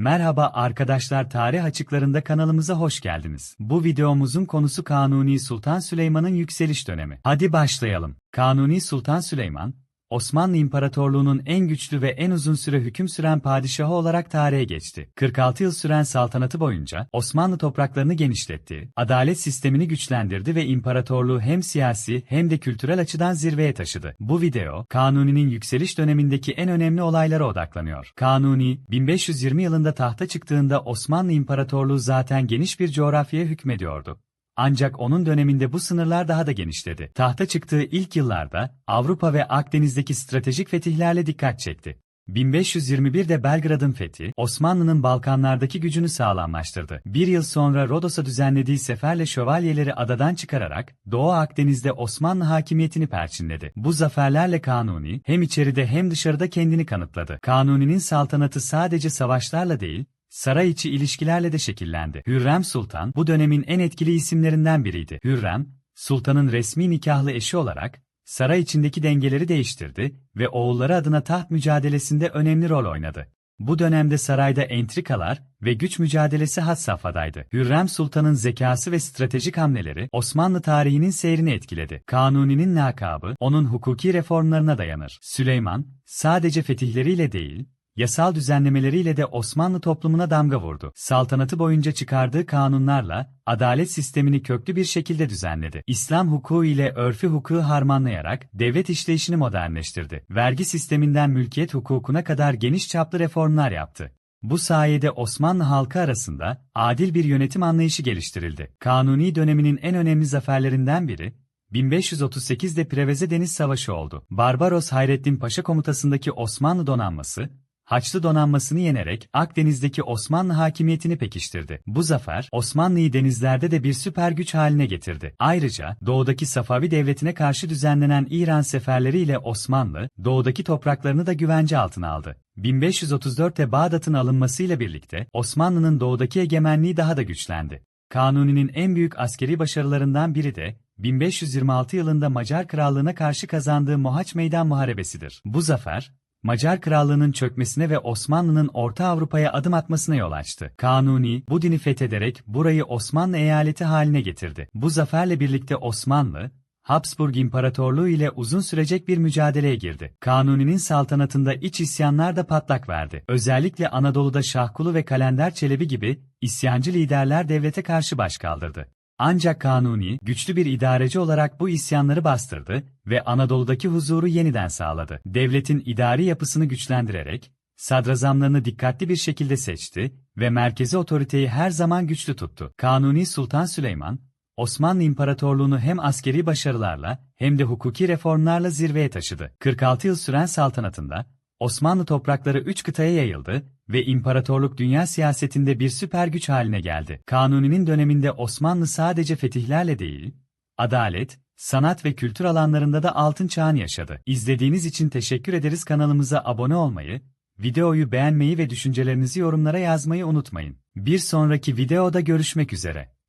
Merhaba arkadaşlar tarih açıklarında kanalımıza hoş geldiniz. Bu videomuzun konusu Kanuni Sultan Süleyman'ın yükseliş dönemi. Hadi başlayalım. Kanuni Sultan Süleyman, Osmanlı İmparatorluğu'nun en güçlü ve en uzun süre hüküm süren padişahı olarak tarihe geçti. 46 yıl süren saltanatı boyunca Osmanlı topraklarını genişletti, adalet sistemini güçlendirdi ve imparatorluğu hem siyasi hem de kültürel açıdan zirveye taşıdı. Bu video, Kanuni'nin yükseliş dönemindeki en önemli olaylara odaklanıyor. Kanuni, 1520 yılında tahta çıktığında Osmanlı İmparatorluğu zaten geniş bir coğrafyaya hükmediyordu. Ancak onun döneminde bu sınırlar daha da genişledi. Tahta çıktığı ilk yıllarda Avrupa ve Akdeniz'deki stratejik fetihlerle dikkat çekti. 1521'de Belgrad'ın fethi, Osmanlı'nın Balkanlardaki gücünü sağlamlaştırdı. Bir yıl sonra Rodos'a düzenlediği seferle şövalyeleri adadan çıkararak, Doğu Akdeniz'de Osmanlı hakimiyetini perçinledi. Bu zaferlerle Kanuni, hem içeride hem dışarıda kendini kanıtladı. Kanuni'nin saltanatı sadece savaşlarla değil, saray içi ilişkilerle de şekillendi. Hürrem Sultan, bu dönemin en etkili isimlerinden biriydi. Hürrem, Sultan'ın resmi nikahlı eşi olarak, saray içindeki dengeleri değiştirdi ve oğulları adına taht mücadelesinde önemli rol oynadı. Bu dönemde sarayda entrikalar ve güç mücadelesi had safhadaydı. Hürrem Sultan'ın zekası ve stratejik hamleleri Osmanlı tarihinin seyrini etkiledi. Kanuni'nin lakabı onun hukuki reformlarına dayanır. Süleyman, sadece fetihleriyle değil, yasal düzenlemeleriyle de Osmanlı toplumuna damga vurdu. Saltanatı boyunca çıkardığı kanunlarla adalet sistemini köklü bir şekilde düzenledi. İslam hukuku ile örfü hukuku harmanlayarak devlet işleyişini modernleştirdi. Vergi sisteminden mülkiyet hukukuna kadar geniş çaplı reformlar yaptı. Bu sayede Osmanlı halkı arasında adil bir yönetim anlayışı geliştirildi. Kanuni döneminin en önemli zaferlerinden biri 1538'de Preveze Deniz Savaşı oldu. Barbaros Hayrettin Paşa komutasındaki Osmanlı donanması, Haçlı donanmasını yenerek Akdeniz'deki Osmanlı hakimiyetini pekiştirdi. Bu zafer, Osmanlı'yı denizlerde de bir süper güç haline getirdi. Ayrıca, doğudaki Safavi devletine karşı düzenlenen İran seferleriyle Osmanlı, doğudaki topraklarını da güvence altına aldı. 1534'te Bağdat'ın alınmasıyla birlikte Osmanlı'nın doğudaki egemenliği daha da güçlendi. Kanuni'nin en büyük askeri başarılarından biri de 1526 yılında Macar Krallığı'na karşı kazandığı Mohaç Meydan Muharebesidir. Bu zafer, Macar Krallığı'nın çökmesine ve Osmanlı'nın Orta Avrupa'ya adım atmasına yol açtı. Kanuni, bu dini fethederek burayı Osmanlı eyaleti haline getirdi. Bu zaferle birlikte Osmanlı, Habsburg İmparatorluğu ile uzun sürecek bir mücadeleye girdi. Kanuni'nin saltanatında iç isyanlar da patlak verdi. Özellikle Anadolu'da Şahkulu ve Kalender Çelebi gibi isyancı liderler devlete karşı baş kaldırdı. Ancak Kanuni, güçlü bir idareci olarak bu isyanları bastırdı ve Anadolu'daki huzuru yeniden sağladı. Devletin idari yapısını güçlendirerek, sadrazamlarını dikkatli bir şekilde seçti ve merkezi otoriteyi her zaman güçlü tuttu. Kanuni Sultan Süleyman, Osmanlı İmparatorluğunu hem askeri başarılarla hem de hukuki reformlarla zirveye taşıdı. 46 yıl süren saltanatında, Osmanlı toprakları üç kıtaya yayıldı ve imparatorluk dünya siyasetinde bir süper güç haline geldi. Kanuni'nin döneminde Osmanlı sadece fetihlerle değil, adalet, sanat ve kültür alanlarında da altın çağını yaşadı. İzlediğiniz için teşekkür ederiz kanalımıza abone olmayı, videoyu beğenmeyi ve düşüncelerinizi yorumlara yazmayı unutmayın. Bir sonraki videoda görüşmek üzere.